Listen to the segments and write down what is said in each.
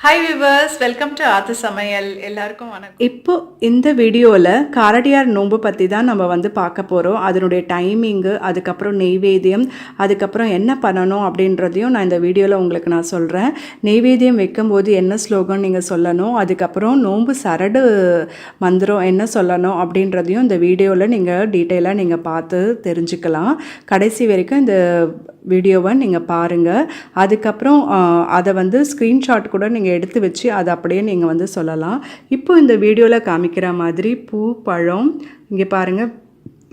Hi viewers welcome to ஆத்து சமையல் எல்லாருக்கும் வணக்கம். இப்போ இந்த வீடியோவில் காரடியார் நோன்பு பற்றி தான் நம்ம வந்து பார்க்க போகிறோம் அதனுடைய டைமிங்கு அதுக்கப்புறம் நெய்வேத்தியம் அதுக்கப்புறம் என்ன பண்ணணும் அப்படின்றதையும் நான் இந்த வீடியோவில் உங்களுக்கு நான் சொல்கிறேன் நெய்வேத்தியம் வைக்கும்போது என்ன ஸ்லோகன் நீங்கள் சொல்லணும்? அதுக்கப்புறம் நோன்பு சரடு மந்திரம் என்ன சொல்லணும் அப்படின்றதையும் இந்த வீடியோவில் நீங்கள் டீட்டெயிலாக நீங்கள் பார்த்து தெரிஞ்சுக்கலாம். கடைசி வரைக்கும் இந்த வீடியோவை நீங்கள் பாருங்கள் அதுக்கப்புறம் அதை வந்து ஸ்க்ரீன்ஷாட் கூட நீங்கள் எடுத்து வச்சு அதை அப்படியே நீங்கள் வந்து சொல்லலாம். இப்போ இந்த வீடியோவில் காமிக்கிற மாதிரி பூ பழம் இங்கே பாருங்கள்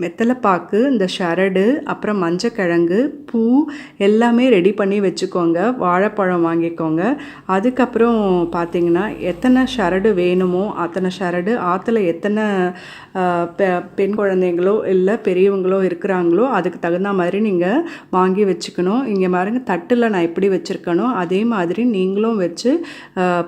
வெத்தலைப்பாக்கு இந்த ஷரடு அப்புறம் மஞ்சக்கிழங்கு பூ எல்லாமே ரெடி பண்ணி வச்சுக்கோங்க. வாழைப்பழம் வாங்கிக்கோங்க. அதுக்கப்புறம் பார்த்தீங்கன்னா எத்தனை ஷரடு வேணுமோ அத்தனை ஷரடு ஆற்றுல எத்தனை பெ- பெண் குழந்தைங்களோ இல்லை பெரியவங்களோ இருக்கிறாங்களோ அதுக்கு தகுந்த மாதிரி நீங்கள் வாங்கி வச்சுக்கணும். இங்கே பாருங்க தட்டில் நான் எப்படி வச்சுருக்கனோ அதே மாதிரி நீங்களும் வச்சு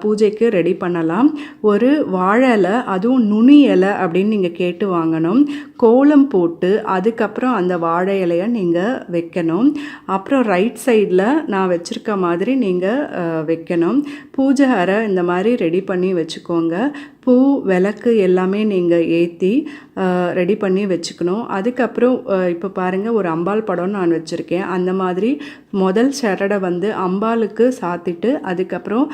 பூஜைக்கு ரெடி பண்ணலாம். ஒரு வாழை இலை அதுவும் நுனி இலை அப்படின்னு நீங்கள் கேட்டு வாங்கணும். கோலம் போட்டு அதுக்கப்புறம் அந்த வாழை இலையை நீங்கள் வைக்கணும். அப்புறம் ரைட் சைடில் நான் வச்சுருக்க மாதிரி நீங்கள் வைக்கணும். பூஜை அறை இந்த மாதிரி ரெடி பண்ணி வச்சுக்கோங்க. பூ விளக்கு எல்லாமே நீங்கள் ஏற்றி ரெடி பண்ணி வச்சுக்கணும். அதுக்கப்புறம் இப்போ பாருங்கள் ஒரு அம்பாள் படம் நான் வச்சுருக்கேன். அந்த மாதிரி முதல் சரடை வந்து அம்பாளுக்கு சாத்திட்டு அதுக்கப்புறம்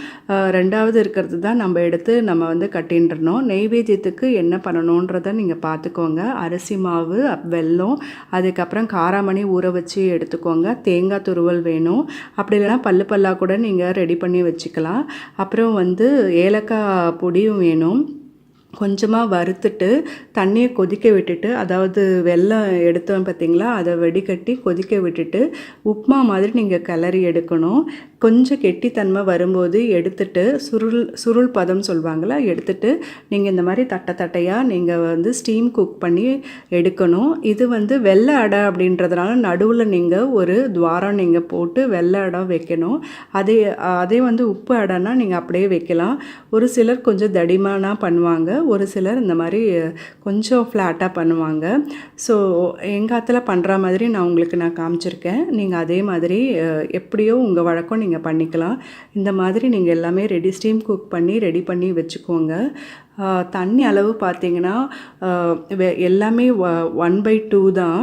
ரெண்டாவது இருக்கிறது தான் நம்ம எடுத்து நம்ம வந்து கட்டின்றணும். நெய்வேத்தியத்துக்கு என்ன பண்ணணுன்றதை நீங்கள் பார்த்துக்கோங்க அரிசி மாவு வெல்லம் அதுக்கப்புறம் காராமணி ஊற வச்சு எடுத்துக்கோங்க. தேங்காய் துருவல் வேணும். அப்படி இல்லைன்னா பல்லு பல்லாக கூட நீங்கள் ரெடி பண்ணி வச்சுக்கலாம். அப்புறம் வந்து ஏலக்காய் பொடியும் வேணும். கொஞ்சமாக வறுத்துட்டு தண்ணியை கொதிக்க விட்டுட்டு அதாவது வெல்லம் எடுத்தோம் பார்த்தீங்களா அதை வடிகட்டி கொதிக்க விட்டுட்டு உப்புமா மாதிரி நீங்கள் கிளறி எடுக்கணும். கொஞ்சம் கெட்டித்தன்மை வரும்போது எடுத்துட்டு சுருள் சுருள் பதம் சொல்லுவாங்களா எடுத்துட்டு நீங்கள் இந்த மாதிரி தட்டை தட்டையாக நீங்கள் வந்து ஸ்டீம் குக் பண்ணி எடுக்கணும். இது வந்து வெள்ளை அடை அப்படின்றதுனால நடுவில் நீங்கள் ஒரு துவாரம் நீங்கள் போட்டு வெள்ளை அடை வைக்கணும். அதே அதே வந்து உப்பு அடைனா நீங்கள் அப்படியே வைக்கலாம். ஒரு சிலர் கொஞ்சம் தடிமானாக பண்ணுவாங்க ஒரு சிலர் இந்த மாதிரி கொஞ்சம் ஃப்ளாட்டாக பண்ணுவாங்க. ஸோ எங்கள் ஆத்துல பண்ணுற மாதிரி நான் உங்களுக்கு நான் காமிச்சிருக்கேன். நீங்கள் அதே மாதிரி எப்படியோ உங்கள் வழக்கம் நீங்கள் நீங்கள் பண்ணிக்கலாம். இந்த மாதிரி நீங்கள் எல்லாமே ரெடி ஸ்டீம் குக் பண்ணி ரெடி பண்ணி வச்சுக்கோங்க. தண்ணி அளவு பார்த்தீங்கன்னா எல்லாமே ஒன் பை டூ தான்.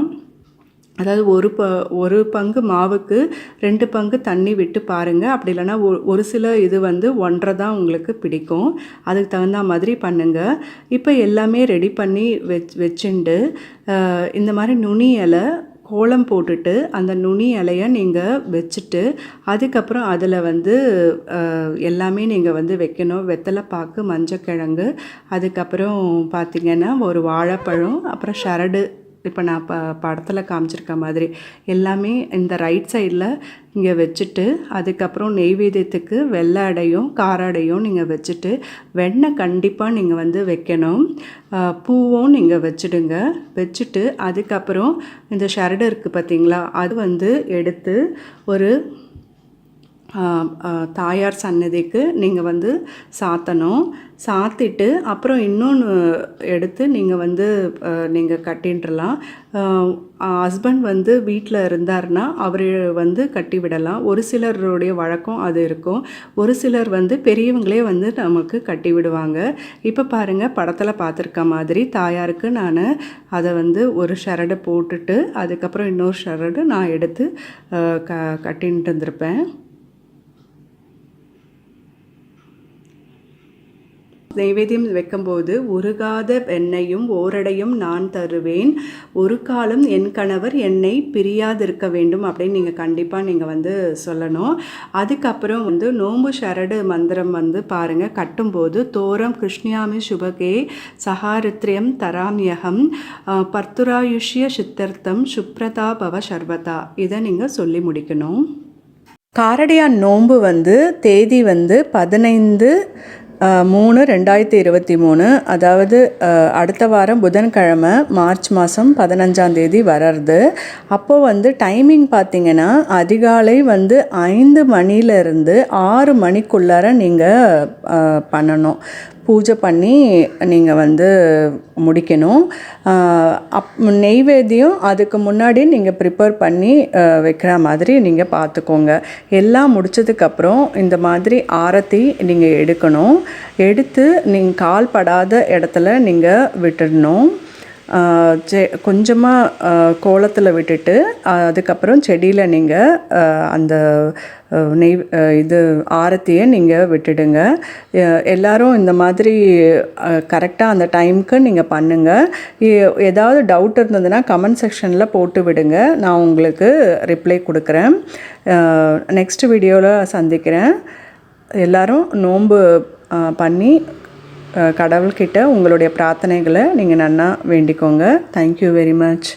அதாவது ஒரு ப ஒரு பங்கு மாவுக்கு ரெண்டு பங்கு தண்ணி விட்டு பாருங்கள் அப்படி இல்லைன்னா ஒரு சில இது வந்து ஒன்றரை தான் உங்களுக்கு பிடிக்கும். அதுக்கு தகுந்த மாதிரி பண்ணுங்கள் இப்போ எல்லாமே ரெடி பண்ணி வச் வச்சுண்டு இந்த மாதிரி நுனி இலை கோலம் போட்டுட்டு அந்த நுனி இலையை நீங்கள் வச்சுட்டு அதுக்கப்புறம் அதில் வந்து எல்லாமே நீங்கள் வந்து வைக்கணும். வெத்தலைப்பாக்கு மஞ்சக்கிழங்கு அதுக்கப்புறம் பார்த்திங்கன்னா ஒரு வாழைப்பழம் அப்புறம் ஷரடு இப்போ நான் ப படத்தில் காமிச்சிருக்க மாதிரி எல்லாமே இந்த ரைட் சைடில் இங்கே வச்சுட்டு அதுக்கப்புறம் நெய்வேத்தியத்துக்கு வெள்ளை அடையும் கார அடையும் நீங்கள் வச்சுட்டு வெண்ணெய் கண்டிப்பாக நீங்கள் வந்து வைக்கணும். பூவும் நீங்கள் வச்சுடுங்க. வச்சுட்டு அதுக்கப்புறம் இந்த ஷரடு இருக்குது பார்த்தீங்களா அது வந்து எடுத்து ஒரு தாயார் சன்னதிக்கு நீங்கள் வந்து சாத்தணும். சாத்திட்டு அப்புறம் இன்னொன்று எடுத்து நீங்கள் வந்து நீங்கள் கட்டின்றலாம். ஹஸ்பண்ட் வந்து வீட்டில் இருந்தார்னா அவர் வந்து கட்டி விடலாம் ஒரு சிலருடைய வழக்கம் அது இருக்கும். ஒரு சிலர் வந்து பெரியவங்களே வந்து நமக்கு கட்டி விடுவாங்க இப்போ பாருங்கள் படத்தில் பார்த்துருக்க மாதிரி தாயாருக்கு நான் அதை வந்து ஒரு ஷரடை போட்டுட்டு அதுக்கப்புறம் இன்னொரு ஷரடு நான் எடுத்து க கட்டின்ட்டு இருந்திருப்பேன் நைவேத்தியம் வைக்கும்போது உருகாத எண்ணெயும் ஓரடையும் நான் தருவேன். ஒரு காலம் என் கணவர் என்னை பிரியாதிருக்க வேண்டும் அப்படின்னு நீங்கள் கண்டிப்பாக நீங்கள் வந்து சொல்லணும். அதுக்கப்புறம் வந்து நோம்பு ஷரடு மந்திரம் வந்து பாருங்கள் கட்டும்போது தோரம் கிருஷ்ணியாமி சுபகே சஹாரித்ரியம் தராமியகம் பர்த்துராயுஷ்ய சித்தர்த்தம் சுப்ரதா பவ சர்வதா இதை நீங்கள் சொல்லி முடிக்கணும். காரடியான் நோன்பு வந்து தேதி வந்து பதினைந்து மூணு ரெண்டாயிரத்தி இருபத்தி மூணு. அதாவது அடுத்த வாரம் புதன்கிழமை மார்ச் மாதம் பதினஞ்சாம் தேதி வர்றது. அப்போது வந்து டைமிங் பார்த்தீங்கன்னா அதிகாலை வந்து ஐந்து மணிலேருந்து ஆறு மணிக்குள்ளார நீங்கள் பண்ணணும். பூஜை பண்ணி நீங்கள் வந்து முடிக்கணும். அப் நெய்வேத்தியம் அதுக்கு முன்னாடி நீங்கள் ப்ரிப்பேர் பண்ணி வைக்கிற மாதிரி நீங்கள் பார்த்துக்கோங்க. எல்லாம் முடித்ததுக்கப்புறம் இந்த மாதிரி ஆரத்தி நீங்கள் எடுக்கணும். எடுத்து நீங்கள் கால் படாத இடத்துல நீங்கள் விட்டுடணும். செ கொஞ்சமாக கோலத்தில் விட்டுட்டு அதுக்கப்புறம் செடியில் நீங்கள் அந்த நெய் இது ஆரத்தியை நீங்கள் விட்டுடுங்க. எ- எல்லாரும் இந்த மாதிரி கரெக்டாக அந்த டைமுக்கு நீங்கள் பண்ணுங்கள் ஏதாவது டவுட் இருந்ததுன்னா கமெண்ட் செக்ஷனில் போட்டு விடுங்க. நான் உங்களுக்கு ரிப்ளை கொடுக்குறேன். நெக்ஸ்ட் வீடியோவில் சந்திக்கிறேன். எல்லோரும் நோன்பு பண்ணி கடவுள்கிட்ட உங்களுடைய பிரார்த்தனைகளை நீங்கள் நன்னா வேண்டிக்கோங்க. Thank you very much